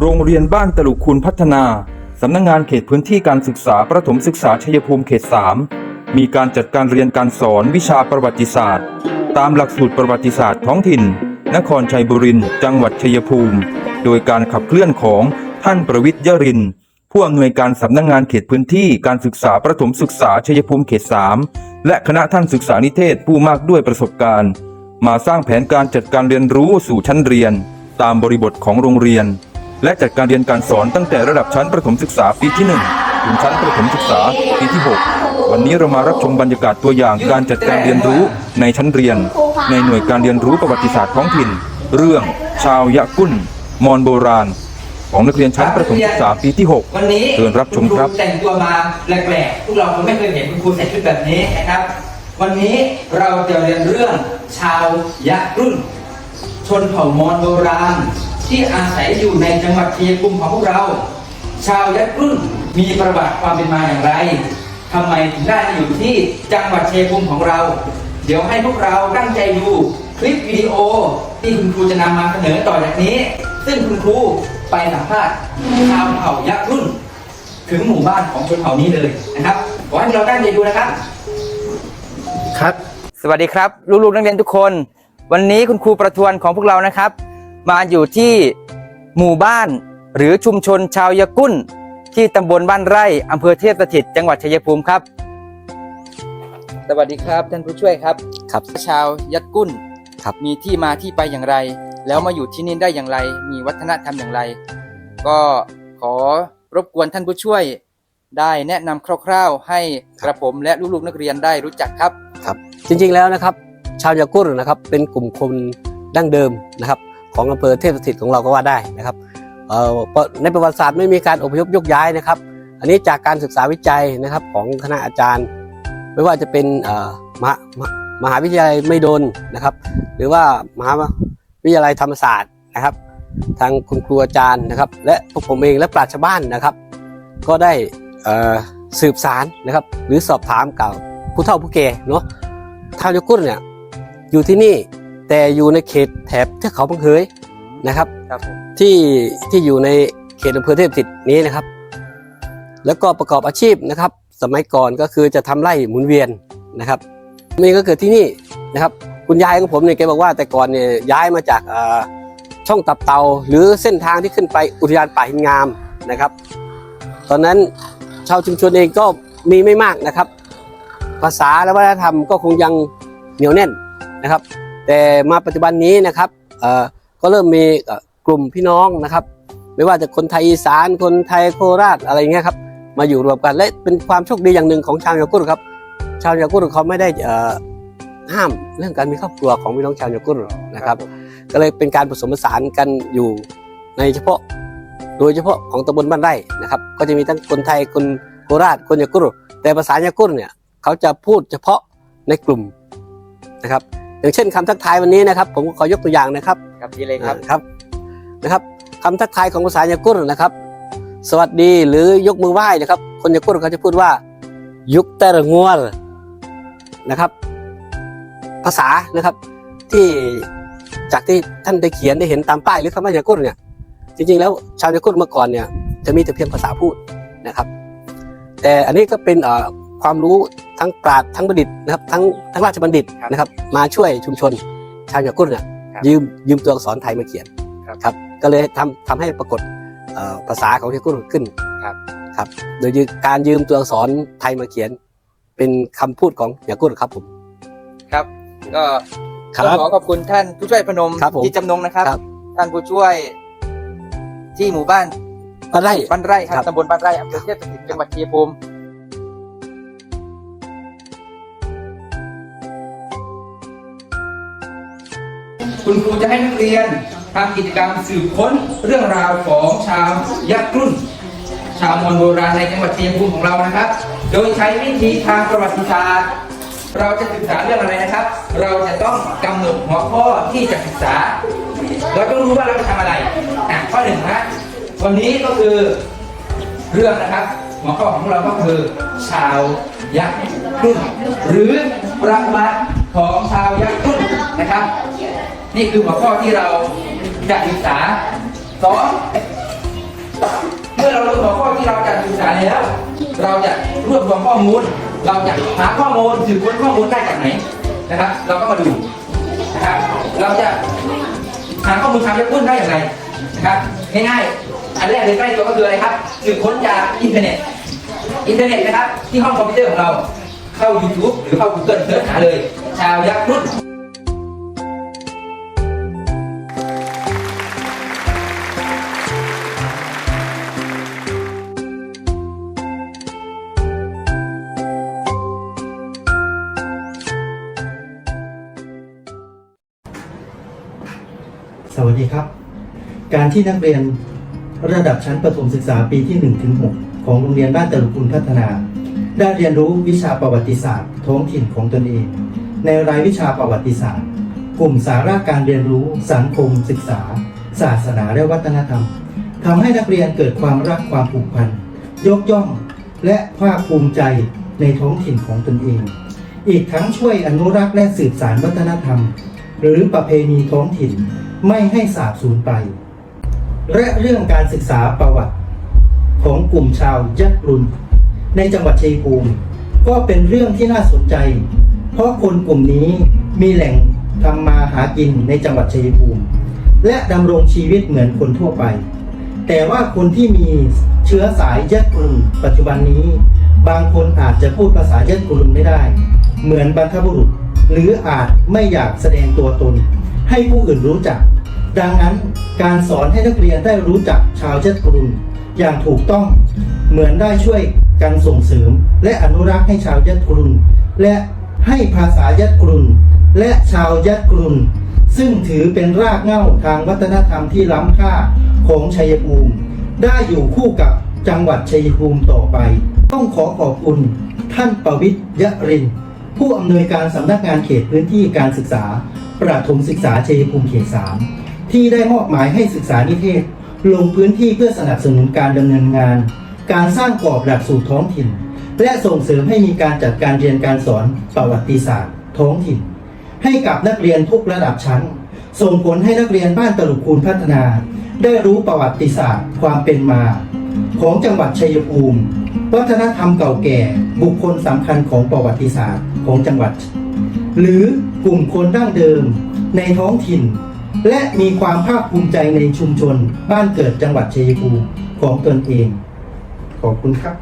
โรงเรียนบ้านตลุคุณพัฒนา สำนักงงานเขตพื้นที่การศึกษาประถมศึกษาชัยภูมิเขต 3 มีการจัดการเรียนการสอนวิชาประวัติศาสตร์ ตามหลักสูตรประวัติศาสตร์ท้องถิ่น นครชัยบุรีจังหวัดชัยภูมิ โดยการขับเคลื่อนของท่านประวิทย์ยรินทร์ผู้อำนวยการสำนักงงานเขตพื้นที่การศึกษาประถมศึกษาชัยภูมิเขต 3 และคณะท่านศึกษานิเทศผู้มากด้วยประสบการณ์ มาสร้างแผนการจัดการเรียนรู้สู่ชั้นเรียน ตามบริบทของโรงเรียน และจัดการเรียนการสอนตั้งแต่ระดับชั้นประถมศึกษาปีที่ 1 ถึงชั้นประถมศึกษาปีที่ 6 วันนี้เรามารับชมบรรยากาศตัวอย่างการจัดการเรียนรู้ในชั้นเรียน ในหน่วยการเรียนรู้ประวัติศาสตร์ท้องถิ่น เรื่อง ชาวยะกุ้น มอนโบราณ ของนักเรียนชั้นประถมศึกษาปีที่6วันนี้เชิญรับชมครับณแต่งตัวมาแปลกๆพวกเราคงไม่เคยเห็นคุณครูใส่ชุดแบบนี้นะครับ วันนี้เราจะเรียนเรื่องชาวยะรุ่นชนเผ่ามอญโบราณ ที่อาศัยอยู่ในจังหวัดเชัยภูมิของพวกเรา ชาวยะรุ่นมีประวัติความเป็นมาอย่างไรทำไมถึงได้มาอยู่ที่จังหวัดเชัยภูมิของเรา เดี๋ยวให้พวกเราตั้งใจดูคลิปวิดีโอที่คุณครูจะนำมาเสนอต่อจากนี้ ซึ่งคุณครูไปสัมภาษณ์ชาวเผ่ายะรุ่น ถึงหมู่บ้านของชนเผ่านี้เลยนะครับขอให้เราตั้งใจดูนะครับ ครับ สวัสดีครับ ลูกๆนักเรียนทุกคน วันนี้คุณครูประทวนของพวกเรานะครับ มาอยู่ที่หมู่บ้านหรือชุมชนชาวยะกุ้น ที่ตำบลบ้านไร่อำเภอเทพสถิตจังหวัดชัยภูมิครับ สวัสดีครับท่านผู้ช่วยครับครับ ชาวยัดกุ้นครับมีที่มาที่ไปอย่างไร แล้วมาอยู่ที่นี่ได้อย่างไร มีวัฒนธรรมอย่างไร ก็ขอรบกวนท่านผู้ช่วยได้แนะนำคร่าว ๆ ให้กระผมและลูกๆนักเรียนได้รู้จักครับครับ จริงๆแล้วนะครับ ชาวยากุรนะครับเป็นกลุ่มคนดั้งเดิมนะครับ ของอำเภอเทพสถิตของเราก็ว่าได้นะครับเอ่อในประวัติศาสตร์ไม่มีการอพยพยกย้ายนะครับ อันนี้จากการศึกษาวิจัยนะครับของคณะอาจารย์ ไม่ว่าจะเป็นเอ่อมหามหามหาวิทยาลัยไม่โดนนะครับ หรือว่ามหาวิทยาลัยธรรมศาสตร์นะครับ ทางคุณครูอาจารย์นะครับ และพวกผมเองและปราชญ์ชาวบ้านนะครับ ก็ได้สืบสารนะครับ หรือสอบถามกับผู้เฒ่าผู้แก่เนาะท้าวยกุลเนี่ยอยู่ที่นี่ แต่อยู่ในเขตแถบเทือกเขาบังเฮยนะครับครับผมที่ที่อยู่ในเขตอำเภอเทพสถิตนี้นะครับ แล้วก็ประกอบอาชีพนะครับ สมัยก่อนก็คือจะทำไร่หมุนเวียนนะครับมีก็เกิดที่นี่นะครับ คุณยายของผมเนี่ยแกบอกว่าแต่ก่อนเนี่ยย้ายมาจากเอ่อช่องตับเตา หรือเส้นทางที่ขึ้นไปอุทยานป่าหินงามนะครับ ตอนนั้นชาวชุมชนเองก็มีไม่มากนะครับ ภาษาและวัฒนธรรมก็คงยังเหนียวแน่นนะครับ แต่มาปัจจุบันนี้นะครับเอ่อก็เริ่มมีเอ่อกลุ่มพี่น้องนะครับ ไม่ว่าจะคนไทยอีสานคนไทยโคราชอะไรเงี้ยครับมาอยู่รวมกันและเป็นความโชคดีอย่างหนึ่งของชาวยากุลครับ ชาวยากุลเขาไม่ได้เอ่อห้ามเรื่องการมีครอบครัวของพี่น้องชาวยากุลนะครับ ก็เลยเป็นการผสมผสานกันอยู่ในเฉพาะโดยเฉพาะของตำบลบ้านไร่นะครับ ก็จะมีทั้งคนไทยคนโคราชคนยากุลแต่ภาษายากุลเนี่ยเขาจะพูดเฉพาะในกลุ่มนะครับ อย่างเช่นคำทักทายวันนี้นะครับ ผมก็ขอยกตัวอย่างนะครับครับดีเลยครับอ่าครับนะครับคำทักทายของภาษายากุลนะครับ สวัสดีหรือยกมือไหว้นะครับ คนยากุลเขาจะพูดว่า ยุกเตระงัวนะครับ ภาษานะครับ ที่จากที่ท่านได้เขียนได้เห็นตามป้ายหรือคำว่ายากุลเนี่ยจริงๆแล้วชาวยากุลเมื่อก่อนเนี่ยจะมีแต่เพียงภาษาพูดนะครับ แต่อันนี้ก็เป็นเอ่อความรู้ ทั้งปราชญ์ทั้งบัณฑิตนะครับทั้งทั้งราชบัณฑิตนะครับ มาช่วยชุมชนชาวยากุลเนี่ยครับยืมยืมตัวอักษรไทยมาเขียนครับครับก็เลยทำทำให้ปรากฏเอ่อภาษาของยากุลขึ้นครับครับโดยยืมการยืมตัวอักษรไทยมาเขียน เป็นคำพูดของยากุลครับผมครับก็ครับต้องขอขอบคุณท่านผู้ช่วยพนมครับผมที่จำนงนะครับครับ ท่านผู้ช่วยที่หมู่บ้านบ้านไร่บ้านไร่คครัรับบตำบลบ้านไร่อำเภอเทพสถิตจังหวัดชัยภูมิ คุณครูจะให้นักเรียนทำกิจกรรมสืบค้นเรื่องราวของชาวยักษ์รุ่น ชาวมอญโบราณในจังหวัดเชัยงภูมิของเรานะครับ โดยใช้วิธีทางประวัติศาสตร์เราจะศึกษาเรื่องอะไรนะครับ เราจะต้องกำหนดหัวข้อที่จะศึกษา เราต้องรู้ว่าเราจะทำอะไรอะข้อหนึ่งนะวันนี้ก็คือเรื่องนะครับ หัวข้อของเราก็คือ ชาวยักษ์รุ่นหรือประวัติของชาวยักษ์ นี่คือหัวข้อที่เราจะศึกษาสองเรารู้หัวข้อที่เราจะศึกษาแล้ว เราจะรวบรวมข้อมูล เราจะหาข้อมูลสืบค้นข้อมูลได้จากไหนนะครับ เราก็มาดูนะครับเราจะหาข้อมูลทางเว็บพุ่นได้อย่างไรนะครับง่ายๆอันแรกเลยใกล้ตัวก็คืออะไรครับสืบค้นจากอินเทอร์เน็ตอินเทอร์เน็ตนะครับที่ห้องคอมพิวเตอร์ของเราเข้า YouTube หรือเข้า Google เสิร์ชหาเลย ชาวยักษ์รุ่น สวัสดีครับ การที่นักเรียนระดับชั้นประถมศึกษาปีที่1ถึง6ของโรงเรียนบ้านตะลุคุณพัฒนา ได้เรียนรู้วิชาประวัติศาสตร์ ท้องถิ่นของตนเอง ในรายวิชาประวัติศาสตร์ กลุ่มสาระการเรียนรู้ สังคม ศึกษา ศาสนาและวัฒนธรรมทำให้นักเรียนเกิดความรักความผูกพัน ยกย่อง และภาคภูมิใจในท้องถิ่นของตนเอง อีกทั้งช่วยอนุรักษ์และสืบสานวัฒนธรรม หรือประเพณีท้องถิ่น ไม่ให้สาบสูญไป และเรื่องการศึกษาประวัติของกลุ่มชาวยักรุน ในจังหวัดชัยภูมิก็เป็นเรื่องที่น่าสนใจ เพราะคนกลุ่มนี้มีแหล่งทำมาหากินในจังหวัดชัยภูมิ และดำรงชีวิตเหมือนคนทั่วไป แต่ว่าคนที่มีเชื้อสายยักรุนปัจจุบันนี้ บางคนอาจจะพูดภาษายักษ์กรุนไม่ได้ เหมือนบรรพบุรุษ หรืออาจไม่อยากแสดงตัวตน ให้ผู้อื่นรู้จัก ดังนั้นการสอนให้นักเรียนได้รู้จักชาวยักษ์กรุนอย่างถูกต้องเหมือนได้ช่วยกันส่งเสริม และอนุรักษ์ให้ชาวยักษ์กรุนและให้ภาษายักษ์กรุนและชาวยักษ์กรุนซึ่งถือเป็นรากเหง้าทางวัฒนธรรมที่ล้ำค่าของชัยภูมิ ได้อยู่คู่กับจังหวัดชัยภูมิต่อไป ต้องขอขอบคุณท่านประวิทยะริน ผู้อำนวยการสำนักงานเขตพื้นที่การศึกษา ประถมศึกษาชัยภูมิเขต3 ที่ได้มอบหมายให้ศึกษานิเทศ ลงพื้นที่เพื่อสนับสนุนการดำเนินงาน การสร้างกรอบหลักสูตรท้องถิ่น และส่งเสริมให้มีการจัดการเรียนการสอนประวัติศาสตร์ ท้องถิ่น ให้กับนักเรียนทุกระดับชั้น ส่งผลให้นักเรียนบ้านตลุกคูณพัฒนา ได้รู้ประวัติศาสตร์ ความเป็นมา ของจังหวัดชัยภูมิวัฒนธรรมเก่าแก่บุคคลสำคัญของประวัติศาสตร์ของจังหวัด หรือกลุ่มคนดั้งเดิมในท้องถิ่น และมีความภาคภูมิใจในชุมชนบ้านเกิดจังหวัดชัยภูมิของตนเอง ขอบคุณครับ